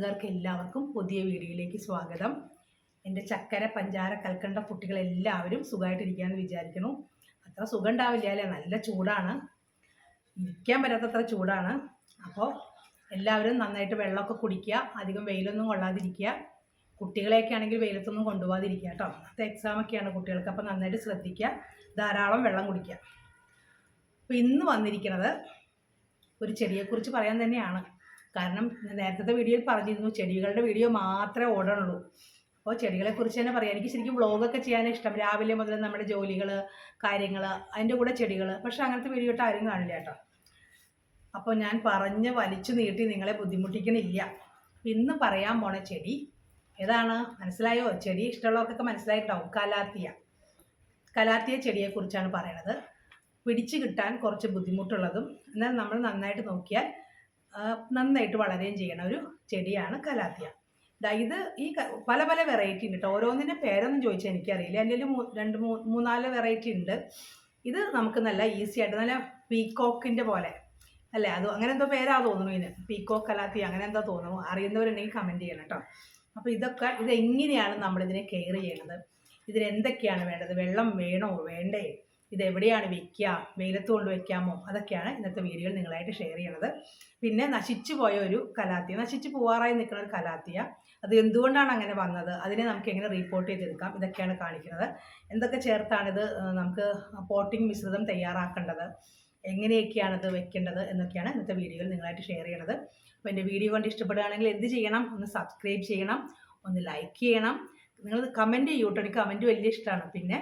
കൂട്ടുകാർക്ക് എല്ലാവർക്കും പുതിയ വീഡിയോയിലേക്ക് സ്വാഗതം. എന്റെ ചക്കര പഞ്ചാര കൽക്കണ്ട കുട്ടികളെല്ലാവരും സുഖമായിട്ടിരിക്കാമെന്ന് വിചാരിക്കുന്നു. അത്ര സുഖം ഉണ്ടാവില്ല അല്ലേ? നല്ല ചൂടാണ്. ഇരിക്കാൻ പറ്റാത്തത്ര ചൂടാണ്. അപ്പോൾ എല്ലാവരും നന്നായിട്ട് വെള്ളമൊക്കെ കുടിക്കുക. അധികം വെയിലൊന്നും കൊള്ളാതിരിക്കുക. കുട്ടികളെയൊക്കെ ആണെങ്കിൽ വെയിലത്തൊന്നും കൊണ്ടുപോകാതിരിക്കുക കേട്ടോ. അന്നത്തെ എക്സാമൊക്കെയാണ് കുട്ടികൾക്ക് അപ്പോൾ നന്നായിട്ട് ശ്രദ്ധിക്കുക. ധാരാളം വെള്ളം കുടിക്കുക. അപ്പോൾ ഇന്ന് വന്നിരിക്കുന്നത് ഒരു ചെടിയെക്കുറിച്ച് പറയാൻ തന്നെയാണ്. കാരണം നേരത്തെ വീഡിയോയിൽ പറഞ്ഞിരുന്നു ചെടികളുടെ വീഡിയോ മാത്രമേ ഓടണുള്ളൂ. അപ്പോൾ ചെടികളെക്കുറിച്ച് തന്നെ പറയാം. എനിക്ക് ശരിക്കും വ്ളോഗൊക്കെ ചെയ്യാൻ ഇഷ്ടം. രാവിലെ മുതൽ നമ്മുടെ ജോലികൾ കാര്യങ്ങൾ അതിന്റെ കൂടെ ചെടികൾ പക്ഷേ അങ്ങനത്തെ വീഡിയോ ഇട്ട് ആരും കാണില്ല കേട്ടോ. അപ്പോൾ ഞാൻ പറഞ്ഞ് വലിച്ചു നീട്ടി നിങ്ങളെ ബുദ്ധിമുട്ടിക്കണില്ല. ഇന്ന് പറയാൻ പോണ ചെടി ഏതാണ്? മനസ്സിലായോ? ചെടി ഇഷ്ടമുള്ളവർക്കൊക്കെ മനസ്സിലായിട്ടുണ്ടാവും. കലാത്തിയ. കലാത്തിയ ചെടിയെക്കുറിച്ചാണ് പറയണത്. പിടിച്ചു കിട്ടാൻ കുറച്ച് ബുദ്ധിമുട്ടുള്ളതും എന്നാൽ നമ്മൾ നന്നായിട്ട് നോക്കിയാൽ നന്നായിട്ട് വളരുകയും ചെയ്യണ ഒരു ചെടിയാണ് കലാത്തിയ. ഇത് ഈ പല പല വെറൈറ്റി ഉണ്ട് കേട്ടോ ഓരോന്നിന്റെ പേരൊന്നും ചോദിച്ചാൽ എനിക്കറിയില്ല. എന്റെ രണ്ട് മൂന്നാൽ വെറൈറ്റി ഉണ്ട്. ഇത് നമുക്ക് നല്ല ഈസി ആയിട്ട് നല്ല പീക്കോക്കിന്റെ പോലെ. അല്ലേ? അത് അങ്ങനെ എന്തോ പേരാ തോന്നുന്നു ഇതിന്. പീക്കോക്ക് കലാത്തി അങ്ങനെ എന്താ തോന്നുന്നു. അറിയുന്നവരുണ്ടെങ്കിൽ കമന്റ് ചെയ്യണം കേട്ടോ അപ്പോൾ ഇതൊക്കെ ഇതെങ്ങനെയാണ് നമ്മളിതിനെ കെയർ ചെയ്യണത്? ഇതിന് എന്തൊക്കെയാണ് വേണ്ടത്? വെള്ളം വേണോ? വേണ്ടേ? ഇത് എവിടെയാണ് വെക്കുക വെയിലത്ത് കൊണ്ട് വെക്കാമോ അതൊക്കെയാണ് ഇന്നത്തെ വീഡിയോയിൽ നിങ്ങളായിട്ട് ഷെയർ ചെയ്യണത്. പിന്നെ നശിച്ചു പോയ ഒരു കലാത്തിയ നശിച്ചു പോവാറായി നിൽക്കുന്ന ഒരു കലാത്തിയ അത് എന്തുകൊണ്ടാണ് അങ്ങനെ വന്നത്? അതിനെ നമുക്ക് എങ്ങനെ റിപ്പോർട്ട് ചെയ്തെടുക്കാം? ഇതൊക്കെയാണ് കാണിക്കുന്നത്. എന്തൊക്കെ ചേർത്താണിത് നമുക്ക് പോട്ടിംഗ് മിശ്രിതം തയ്യാറാക്കേണ്ടത്? എങ്ങനെയൊക്കെയാണത് വെക്കേണ്ടത് എന്നൊക്കെയാണ് ഇന്നത്തെ വീഡിയോയിൽ നിങ്ങളായിട്ട് ഷെയർ ചെയ്യണത്. അപ്പോൾ എന്റെ വീഡിയോ കൊണ്ട് ഇഷ്ടപ്പെടുകയാണെങ്കിൽ എന്ത് ചെയ്യണം? ഒന്ന് സബ്സ്ക്രൈബ് ചെയ്യണം. ഒന്ന് ലൈക്ക് ചെയ്യണം. നിങ്ങൾ കമന്റ് ചെയ്യൂട്ടോ എനിക്ക് കമന്റ് വലിയ ഇഷ്ടമാണ് പിന്നെ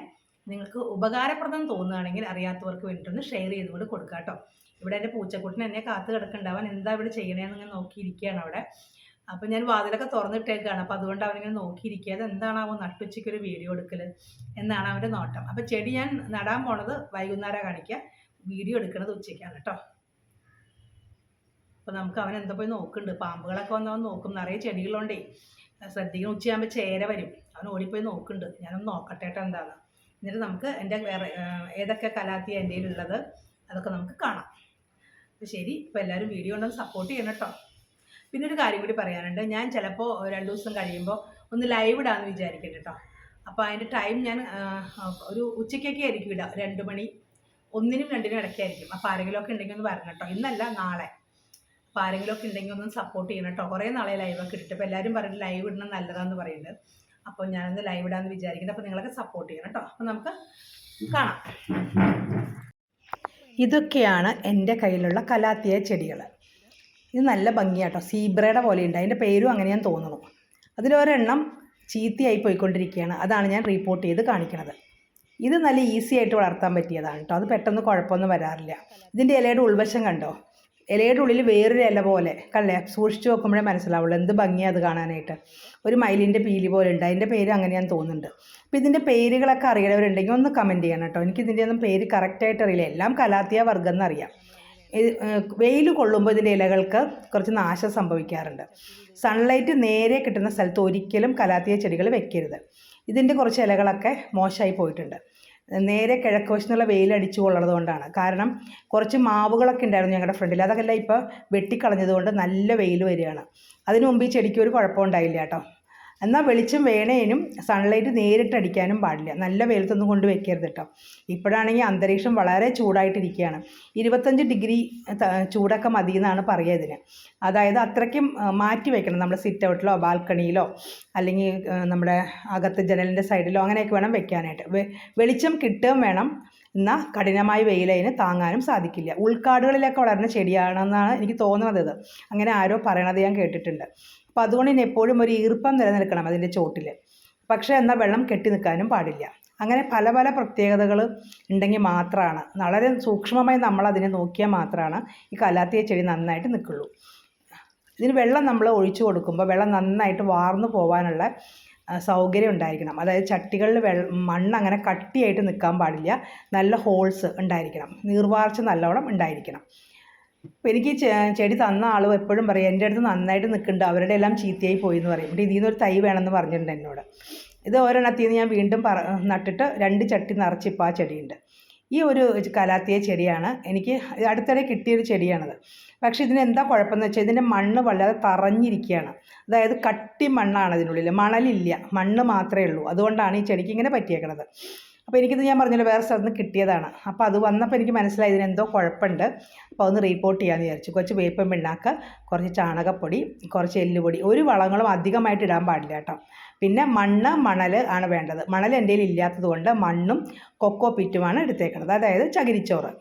നിങ്ങൾക്ക് ഉപകാരപ്രദം തോന്നുകയാണെങ്കിൽ അറിയാത്തവർക്ക് വേണ്ടിയിട്ടൊന്ന് ഷെയർ ചെയ്തുകൊണ്ട് കൊടുക്കുക കേട്ടോ ഇവിടെ എന്റെ പൂച്ചക്കുട്ടിന് എന്നെ കാത്തു കിടക്കുന്നുണ്ടാവാൻ എന്താ ഇവിടെ ചെയ്യണേന്ന് ഇങ്ങനെ നോക്കിയിരിക്കുകയാണ് അവിടെ. അപ്പം ഞാൻ വാതിലൊക്കെ തുറന്നിട്ടേക്കാണ്. അപ്പോൾ അതുകൊണ്ട് അവനിങ്ങനെ നോക്കിയിരിക്കുക അത് എന്താണാവോ നട്ടുച്ചയ്ക്ക് ഒരു വീഡിയോ എടുക്കൽ എന്നാണ് അവന്റെ നോട്ടം. അപ്പോൾ ചെടി ഞാൻ നടാൻ പോണത് വൈകുന്നേരം കാണിക്കുക വീഡിയോ എടുക്കുന്നത് ഉച്ചയ്ക്കാണ് കേട്ടോ അപ്പോൾ നമുക്ക് അവൻ എന്താ പോയി നോക്കുന്നുണ്ട്. പാമ്പുകളൊക്കെ വന്ന് അവൻ നോക്കും. നിറയെ ചെടികളുണ്ടേ. ശ്രദ്ധിക്കണം. ഉച്ചയാകുമ്പോൾ ചേര വരും. അവൻ ഓടിപ്പോയി നോക്കുന്നുണ്ട്. ഞാനൊന്ന് നോക്കട്ടെ കേട്ടോ എന്താണ് എന്നിട്ട് നമുക്ക് എന്റെ വേറെ ഏതൊക്കെ കലാത്തി എന്റെ ഉള്ളത് അതൊക്കെ നമുക്ക് കാണാം. അപ്പോൾ ശരി ഇപ്പോൾ എല്ലാവരും വീഡിയോ ഉണ്ടെന്ന് സപ്പോർട്ട് ചെയ്യണം കേട്ടോ പിന്നെ ഒരു കാര്യം കൂടി പറയാനുണ്ട്. ഞാൻ ചിലപ്പോൾ രണ്ട് ദിവസം കഴിയുമ്പോൾ ഒന്ന് ലൈവ് ഇടാമെന്ന് വിചാരിക്കട്ടെ കേട്ടോ അപ്പോൾ അതിന്റെ ടൈം ഞാൻ ഒരു ഉച്ചയ്ക്കൊക്കെ ആയിരിക്കും ഇടാം. രണ്ട് മണി ഒന്നിനും രണ്ടിനും ഇടയ്ക്കായിരിക്കും. അപ്പോൾ ആരെങ്കിലും ഒക്കെ ഉണ്ടെങ്കിൽ ഒന്ന് വരണം കേട്ടോ ഇന്നല്ല നാളെ. അപ്പോൾ ആരെങ്കിലും ഒക്കെ ഉണ്ടെങ്കിൽ ഒന്ന് സപ്പോർട്ട് ചെയ്യണം കേട്ടോ കുറേ നാളെ ലൈവൊക്കെ ഇട്ടിട്ട്. അപ്പോൾ എല്ലാവരും പറയുന്നത് ലൈവ് ഇടണം നല്ലതാണെന്ന് പറയുന്നുണ്ട് അപ്പോൾ ഞാനൊന്ന് ലൈവ് ഇടാന്ന് വിചാരിക്കുന്നത് അപ്പോൾ നിങ്ങളൊക്കെ സപ്പോർട്ട് ചെയ്യണം കേട്ടോ അപ്പോൾ നമുക്ക് കാണാം. ഇതൊക്കെയാണ് എന്റെ കയ്യിലുള്ള കലാത്തിയ ചെടികൾ ഇത് നല്ല ഭംഗിയാട്ടോ സീബ്രയുടെ ഉണ്ട്. അതിന്റെ പേരും അങ്ങനെ ഞാൻ തോന്നുന്നു അതിലൊരെണ്ണം ചീത്തയായി പോയിക്കൊണ്ടിരിക്കുകയാണ്. അതാണ് ഞാൻ റിപ്പോർട്ട് ചെയ്ത് കാണിക്കുന്നത് ഇത് നല്ല ഈസി ആയിട്ട് വളർത്താൻ പറ്റിയതാണ് കേട്ടോ അത് പെട്ടെന്ന് കുഴപ്പമൊന്നും വരാറില്ല. ഇതിന്റെ ഇലയുടെ ഉൾവശം കണ്ടോ? ഇലയുടെ ഉള്ളിൽ വേറൊരു ഇല പോലെ കണ്ടേ? സൂക്ഷിച്ച് നോക്കുമ്പോഴേ മനസ്സിലാവുള്ളൂ. എന്ത് ഭംഗിയാണ് അത് കാണാനായിട്ട്. ഒരു മയിലിന്റെ പീലി പോലെ ഉണ്ട്. അതിന്റെ പേര് അങ്ങനെയാന്ന് തോന്നുന്നുണ്ട്. അപ്പോൾ ഇതിന്റെ പേരുകളൊക്കെ അറിയണവരുണ്ടെങ്കിൽ ഒന്ന് കമന്റ് ചെയ്യണം കേട്ടോ. എനിക്ക് ഇതിന്റെ ഒന്നും പേര് കറക്റ്റായിട്ട് അറിയില്ല. എല്ലാം കലാത്തിയ വർഗം എന്നറിയാം വെയിൽ കൊള്ളുമ്പോൾ ഇതിന്റെ ഇലകൾക്ക് കുറച്ച് നാശം സംഭവിക്കാറുണ്ട്. സൺലൈറ്റ് നേരെ കിട്ടുന്ന സ്ഥലത്ത് ഒരിക്കലും കലാത്തിയ ചെടികൾ വെക്കരുത്. ഇതിന്റെ കുറച്ച് ഇലകളൊക്കെ മോശമായി പോയിട്ടുണ്ട്. നേരെ കിഴക്ക് വശത്തുനിന്നുള്ള വെയിലടിച്ചു കൊള്ളുന്നത് കൊണ്ടാണ് കാരണം കുറച്ച് മാവുകളൊക്കെ ഉണ്ടായിരുന്നു ഞങ്ങളുടെ ഫ്രണ്ടിൽ അതൊക്കെ എല്ലാം ഇപ്പോൾ വെട്ടിക്കളഞ്ഞതുകൊണ്ട് നല്ല വെയിൽ വരികയാണ്. അതിനു മുമ്പ് ഈ ചെടിക്ക് ഒരു കുഴപ്പമുണ്ടായില്ല കേട്ടോ. എന്നാൽ വെളിച്ചം വേണേനും സൺലൈറ്റ് നേരിട്ട് അടിക്കാനും പാടില്ല. നല്ല വെയിലത്തൊന്നും കൊണ്ട് വെക്കരുത് കേട്ടോ. ഇപ്പോഴാണെങ്കിൽ അന്തരീക്ഷം വളരെ ചൂടായിട്ടിരിക്കുകയാണ്. ഇരുപത്തഞ്ച് ഡിഗ്രി ചൂടൊക്കെ മതി എന്നാണ് പറയുക ഇതിന് അതായത് അത്രയ്ക്കും മാറ്റി വെക്കണം. നമ്മുടെ സിറ്റ് ഔട്ടിലോ ബാൽക്കണിയിലോ അല്ലെങ്കിൽ നമ്മുടെ അകത്ത് ജനലിന്റെ സൈഡിലോ അങ്ങനെയൊക്കെ വേണം വെക്കാനായിട്ട്. വെളിച്ചം കിട്ടുകയും വേണം. എന്നാൽ കഠിനമായ വെയിലതിന് താങ്ങാനും സാധിക്കില്ല. ഉൾക്കാടുകളിലൊക്കെ വളരുന്ന ചെടിയാണെന്നാണ് എനിക്ക് തോന്നുന്നത് അങ്ങനെ ആരോ പറയണത് ഞാൻ കേട്ടിട്ടുണ്ട്. അപ്പോൾ അതുകൊണ്ട് എപ്പോഴും ഒരു ഈർപ്പം നിലനിൽക്കണം അതിന്റെ ചോട്ടിൽ പക്ഷേ എന്നാൽ വെള്ളം കെട്ടി നിൽക്കാനും പാടില്ല. അങ്ങനെ പല പല പ്രത്യേകതകൾ ഉണ്ടെങ്കിൽ മാത്രമാണ് വളരെ സൂക്ഷ്മമായി നമ്മൾ അതിനെ നോക്കിയാൽ മാത്രമാണ് ഈ കലാത്തിയ ചെടി നന്നായിട്ട് നിൽക്കുള്ളൂ. ഇതിന് വെള്ളം നമ്മൾ ഒഴിച്ചു കൊടുക്കുമ്പോൾ വെള്ളം നന്നായിട്ട് വാർന്നു പോകാനുള്ള സൗകര്യം ഉണ്ടായിരിക്കണം. അതായത് ചട്ടികളിൽ വെള്ള മണ്ണ് അങ്ങനെ കട്ടിയായിട്ട് നിൽക്കാൻ പാടില്ല. നല്ല ഹോൾസ് ഉണ്ടായിരിക്കണം. നീർവാർച്ച നല്ലോണം ഉണ്ടായിരിക്കണം. അപ്പോൾ എനിക്ക് ചെടി തന്ന ആൾ എപ്പോഴും പറയും എന്റെ അടുത്ത് നന്നായിട്ട് നിൽക്കുന്നുണ്ട്. അവരുടെ എല്ലാം ചീത്തയായി പോയി എന്ന് പറയും. ഇതിൽ നിന്നൊരു തൈ വേണമെന്ന് പറഞ്ഞിട്ടുണ്ട് എന്നോട്. ഇത് ഒരെണ്ണത്തിൽ നിന്ന് ഞാൻ വീണ്ടും പറ നട്ടിട്ട് രണ്ട് ചട്ടി നിറച്ച് ഇപ്പോൾ ആ ചെടിയുണ്ട്. ഈ ഒരു കലാത്തിയ ചെടിയാണ് എനിക്ക് അടുത്തിടെ കിട്ടിയൊരു ചെടിയാണത്. പക്ഷേ ഇതിന് എന്താ കുഴപ്പമെന്ന് വെച്ചാൽ ഇതിന്റെ മണ്ണ് വല്ലാതെ തറഞ്ഞിരിക്കുകയാണ്. അതായത് കട്ടി മണ്ണാണ് ഇതിനുള്ളിൽ മണലില്ല. മണ്ണ് മാത്രമേ ഉള്ളൂ. അതുകൊണ്ടാണ് ഈ ചെടിക്ക് ഇങ്ങനെ പറ്റിയേക്കണത്. അപ്പോൾ എനിക്കിത് ഞാൻ പറഞ്ഞല്ലോ വേറെ സ്ഥലത്ത് നിന്ന് കിട്ടിയതാണ്. അപ്പോൾ അത് വന്നപ്പോൾ എനിക്ക് മനസ്സിലായി ഇതിനെന്തോ കുഴപ്പമുണ്ട്. അപ്പോൾ ഒന്ന് റീപ്പോർട്ട് ചെയ്യാമെന്ന് വിചാരിച്ചു. കുറച്ച് വേപ്പൻ പിണ്ണാക്ക് കുറച്ച് ചാണകപ്പൊടി കുറച്ച് എല്ലുപൊടി ഒരു വളങ്ങളും അധികമായിട്ട് ഇടാൻ പാടില്ല കേട്ടോ. പിന്നെ മണ്ണ് മണൽ ആണ് വേണ്ടത്. മണൽ എന്റെ കയ്യിൽ ഇല്ലാത്തത് കൊണ്ട് മണ്ണും കൊക്കോ പിറ്റുമാണ് എടുത്തേക്കുന്നത് അതായത് ചകിരിച്ചോറ്.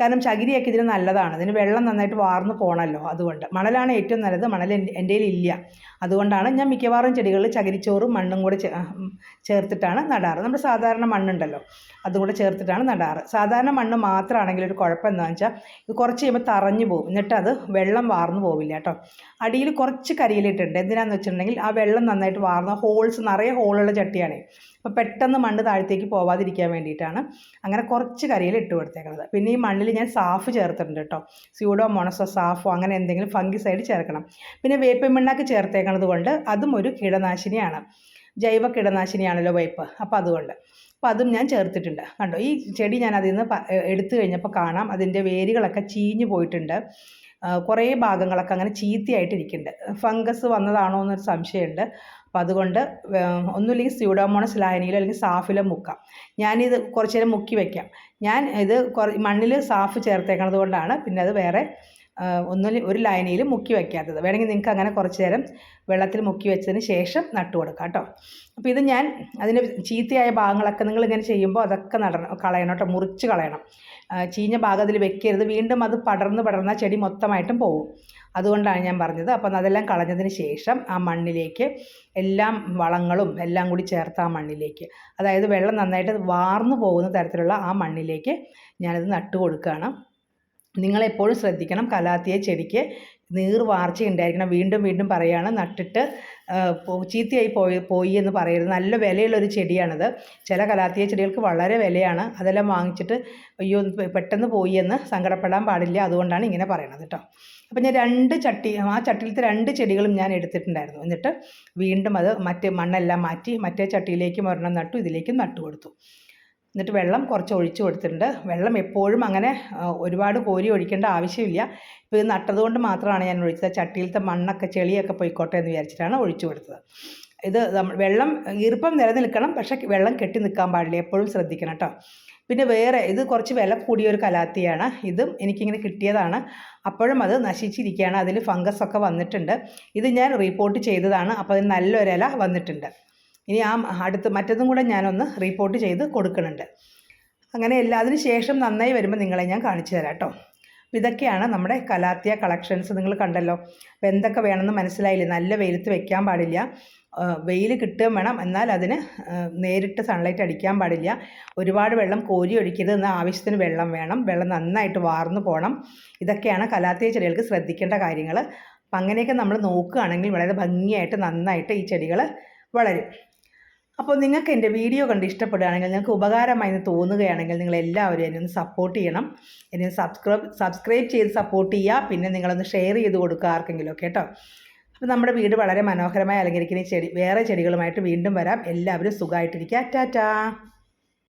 കാരണം ചകിരിയൊക്കെ ഇതിന് നല്ലതാണ്. ഇതിന് വെള്ളം നന്നായിട്ട് വാർന്നു പോകണമല്ലോ അതുകൊണ്ട്. മണലാണ് ഏറ്റവും നല്ലത്. മണൽ എന്റെ ഇല്ല. അതുകൊണ്ടാണ് ഞാൻ മിക്കവാറും ചെടികളിൽ ചകിരിച്ചോറും മണ്ണും കൂടെ ചേർത്തിട്ടാണ് നടാറ്. നമ്മുടെ സാധാരണ മണ്ണുണ്ടല്ലോ അതും കൂടെ ചേർത്തിട്ടാണ് നടാറ്. സാധാരണ മണ്ണ് മാത്രമാണെങ്കിൽ ഒരു കുഴപ്പം എന്താണെന്ന് വെച്ചാൽ ഇത് കുറച്ച് കഴിയുമ്പോൾ തറഞ്ഞു പോകും. എന്നിട്ട് അത് വെള്ളം വാർന്നു പോവില്ല കേട്ടോ. അടിയിൽ കുറച്ച് കരിയിലിട്ടുണ്ട്. എന്തിനാന്ന് വെച്ചിട്ടുണ്ടെങ്കിൽ ആ വെള്ളം നന്നായിട്ട് വാർന്ന ഹോൾസ് നിറയെ ഹോളുള്ള ചട്ടിയാണ്. അപ്പോൾ പെട്ടെന്ന് മണ്ണ് താഴത്തേക്ക് പോവാതിരിക്കാൻ വേണ്ടിയിട്ടാണ് അങ്ങനെ കുറച്ച് കരിയിൽ ഇട്ട് കൊടുത്തേക്കുന്നത് പിന്നെ ഈ മണ്ണിൽ ഞാൻ സാഫ് ചേർത്തിട്ടുണ്ട് കേട്ടോ സ്യൂഡോ മോണസോ സാഫോ അങ്ങനെ എന്തെങ്കിലും ഫംഗിസൈഡ് ചേർക്കണം. പിന്നെ വേപ്പ് പിണ്ണാക്ക് ചേർത്തേക്കണത് കൊണ്ട് അതും ഒരു കീടനാശിനിയാണ്. ജൈവ കീടനാശിനിയാണല്ലോ വേപ്പ്. അപ്പോൾ അതുകൊണ്ട്. അപ്പോൾ അതും ഞാൻ ചേർത്തിട്ടുണ്ട്. കണ്ടോ? ഈ ചെടി ഞാൻ അതിൽ നിന്ന് എടുത്തു കഴിഞ്ഞപ്പോൾ കാണാം. അതിന്റെ വേരുകളൊക്കെ ചീഞ്ഞു പോയിട്ടുണ്ട്. കുറേ ഭാഗങ്ങളൊക്കെ അങ്ങനെ ചീത്തയായിട്ടിരിക്കുന്നുണ്ട്. ഫംഗസ് വന്നതാണോ എന്നൊരു സംശയമുണ്ട്. അപ്പോൾ അതുകൊണ്ട് ഒന്നുമില്ലെങ്കിൽ സ്യൂഡോമോണസ് ലായനിയിലോ അല്ലെങ്കിൽ സാഫിലോ മുക്കാം. ഞാനിത് കുറച്ച് നേരം മുക്കി വയ്ക്കാം ഞാൻ ഇത് മണ്ണിൽ സാഫ് ചേർത്തേക്കണത് കൊണ്ടാണ്. പിന്നെ അത് വേറെ ഒന്നുമില്ല ഒരു ലൈനയിൽ മുക്കി വയ്ക്കാത്തത് വേണമെങ്കിൽ നിങ്ങൾക്ക് അങ്ങനെ കുറച്ച് നേരം വെള്ളത്തിൽ മുക്കി വെച്ചതിന് ശേഷം നട്ടു കൊടുക്കാം കേട്ടോ. അപ്പോൾ ഇത് ഞാൻ അതിന് ചീത്തയായ ഭാഗങ്ങളൊക്കെ നിങ്ങൾ ഇങ്ങനെ ചെയ്യുമ്പോൾ അതൊക്കെ നടണം കളയണം കേട്ടോ മുറിച്ച് കളയണം. ചീഞ്ഞ ഭാഗം അതിൽ വെക്കരുത്. വീണ്ടും അത് പടർന്ന് പടർന്ന ചെടി മൊത്തമായിട്ടും പോകും അതുകൊണ്ടാണ് ഞാൻ പറഞ്ഞത്. അപ്പം അതെല്ലാം കളഞ്ഞതിന് ശേഷം ആ മണ്ണിലേക്ക് എല്ലാം വളങ്ങളും എല്ലാം കൂടി ചേർത്ത് ആ മണ്ണിലേക്ക് അതായത് വെള്ളം നന്നായിട്ട് വാർന്നു പോകുന്ന തരത്തിലുള്ള ആ മണ്ണിലേക്ക് ഞാനത് നട്ടു കൊടുക്കുകയാണ്. നിങ്ങളെപ്പോഴും ശ്രദ്ധിക്കണം. കലാത്തിയ ചെടിക്ക് നീർവാർച്ച ഉണ്ടായിരിക്കണം. വീണ്ടും വീണ്ടും പറയുകയാണ് നട്ടിട്ട് ചീത്തയായി പോയി പോയി എന്ന് പറയരുത്. നല്ല വിലയുള്ളൊരു ചെടിയാണിത്. ചില കലാത്തിയ ചെടികൾക്ക് വളരെ വിലയാണ്. അതെല്ലാം വാങ്ങിച്ചിട്ട് അയ്യോ പെട്ടെന്ന് പോയി എന്ന് സങ്കടപ്പെടാൻ പാടില്ല. അതുകൊണ്ടാണ് ഇങ്ങനെ പറയണത് കേട്ടോ അപ്പം ഞാൻ രണ്ട് ചട്ടി ആ ചട്ടിയിലത്തെ രണ്ട് ചെടികളും ഞാൻ എടുത്തിട്ടുണ്ടായിരുന്നു. എന്നിട്ട് വീണ്ടും അത് മറ്റേ മണ്ണെല്ലാം മാറ്റി മറ്റേ ചട്ടിയിലേക്കും ഒരെണ്ണം നട്ടു ഇതിലേക്കും നട്ടു കൊടുത്തു. എന്നിട്ട് വെള്ളം കുറച്ച് ഒഴിച്ചു കൊടുത്തിട്ടുണ്ട്. വെള്ളം എപ്പോഴും അങ്ങനെ ഒരുപാട് കോരി ഒഴിക്കേണ്ട ആവശ്യമില്ല. ഇപ്പോൾ ഇത് നട്ടതുകൊണ്ട് മാത്രമാണ് ഞാൻ ഒഴിച്ചത്. ചട്ടിയിലത്തെ മണ്ണൊക്കെ ചെളിയൊക്കെ പോയിക്കോട്ടെ എന്ന് വിചാരിച്ചിട്ടാണ് ഒഴിച്ചു കൊടുത്തത്. ഇത് വെള്ളം ഈർപ്പം നിലനിൽക്കണം പക്ഷേ വെള്ളം കെട്ടി നിൽക്കാൻ പാടില്ല. എപ്പോഴും ശ്രദ്ധിക്കണം കേട്ടോ. പിന്നെ വേറെ ഇത് കുറച്ച് വില കൂടിയ ഒരു കലാത്തിയാണ്. ഇതും എനിക്കിങ്ങനെ കിട്ടിയതാണ്. അപ്പോഴും അത് നശിച്ചിരിക്കുകയാണ്. അതിൽ ഫംഗസ് ഒക്കെ വന്നിട്ടുണ്ട്. ഇത് ഞാൻ റിപ്പോർട്ട് ചെയ്തതാണ്. അപ്പോൾ അതിന് നല്ലൊരില വന്നിട്ടുണ്ട്. ഇനി ആ അടുത്ത് മറ്റതും കൂടെ ഞാനൊന്ന് റിപ്പോർട്ട് ചെയ്ത് കൊടുക്കുന്നുണ്ട്. അങ്ങനെ എല്ലാതിനു ശേഷം നന്നായി വരുമ്പോൾ നിങ്ങളെ ഞാൻ കാണിച്ചു തരാം കേട്ടോ ഇതൊക്കെയാണ് നമ്മുടെ കലാത്തിയ കളക്ഷൻസ് നിങ്ങൾ കണ്ടല്ലോ. അപ്പോൾ എന്തൊക്കെ വേണമെന്ന് മനസ്സിലായില്ലേ? നല്ല വെയിലത്ത് വെക്കാൻ പാടില്ല. വെയിൽ കിട്ടുകയും വേണം. എന്നാൽ അതിന് നേരിട്ട് സൺലൈറ്റ് അടിക്കാൻ പാടില്ല. ഒരുപാട് വെള്ളം കോരി ഒഴിക്കരുത് എന്നാൽ ആവശ്യത്തിന് വെള്ളം വേണം. വെള്ളം നന്നായിട്ട് വാർന്നു പോകണം ഇതൊക്കെയാണ് കലാത്തിയ ചെടികൾക്ക് ശ്രദ്ധിക്കേണ്ട കാര്യങ്ങൾ അപ്പം അങ്ങനെയൊക്കെ നമ്മൾ നോക്കുകയാണെങ്കിൽ വളരെ ഭംഗിയായിട്ട് നന്നായിട്ട് ഈ ചെടികൾ വളരും. അപ്പോൾ നിങ്ങൾക്ക് എന്റെ വീഡിയോ കണ്ട് ഇഷ്ടപ്പെടുകയാണെങ്കിൽ നിങ്ങൾക്ക് ഉപകാരമായി എന്ന് തോന്നുകയാണെങ്കിൽ നിങ്ങൾ എല്ലാവരും എന്നെ ഒന്ന് സപ്പോർട്ട് ചെയ്യണം. എന്നെ സബ്സ്ക്രൈബ് സബ്സ്ക്രൈബ് ചെയ്ത് സപ്പോർട്ട് ചെയ്യുക. പിന്നെ നിങ്ങളൊന്ന് ഷെയർ ചെയ്ത് കൊടുക്കുക ആർക്കെങ്കിലും ഒക്കെ കേട്ടോ. അപ്പോൾ നമ്മുടെ വീട് വളരെ മനോഹരമായി അലങ്കരിക്കുന്ന ചെടി വേറെ ചെടികളുമായിട്ട് വീണ്ടും വരാം. എല്ലാവരും സുഖമായിട്ടിരിക്കുക. ടാറ്റാ.